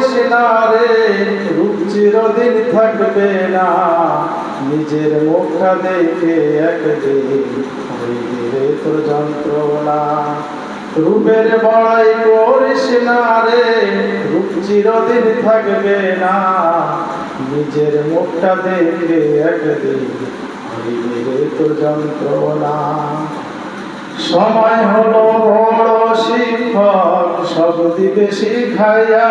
করিস না রে রূপ চিরদিন থাকবে না। নিজের মুখটা দেখে একদিন তোর যন্ত্রণা। রূপের বড়াই করিস না রে রূপ চিরদিন থাকবে না। নিজের মুখটা দেখে একদিন তোর যন্ত্রণা। সময় হলো সব শিখাইয়া।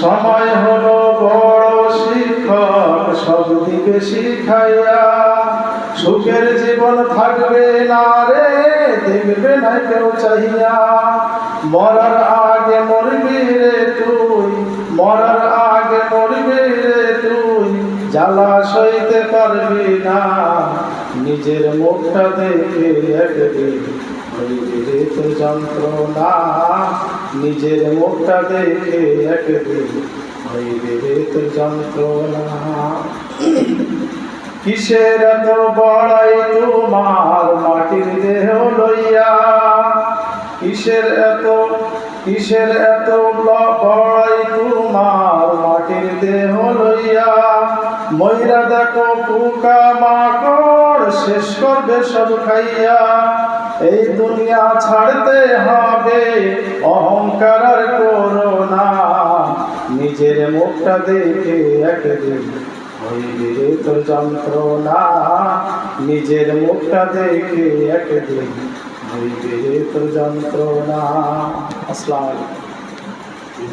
সময় হলো বড় শিক্ষক, সব দিকে শিখাইয়া। সুখের জীবন থাকবে না রে, দেখবে না কেউ চাহিয়া। মরার আগে মরবি রে তুই, মরার আগে মরবি রে তুই, জ্বালা সইতে পারবি না। নিজের মুখটা দেখে একদিন যন্ত্রণা নিজের মুখটা দেখে একদিন যন্ত্রণা। কিসের এত বড়াই তোমার মাটির দেহ লইয়া? কিসের এত কিসের এত বড়াই তোমার মাটির দেহ লইয়া? ময়রা দেখো পোকা মাকড় শেষ করবে সব খাইয়া। এই দুনিয়া ছাড়তে হবে, অহংকার আর করোনা নিজের মুখটা দেখে একদিন হইবে তোর যন্ত্রণা। নিজের মুখটা দেখে একদিন হইবে তোর যন্ত্রণা। আসসালামু আলাইকুম।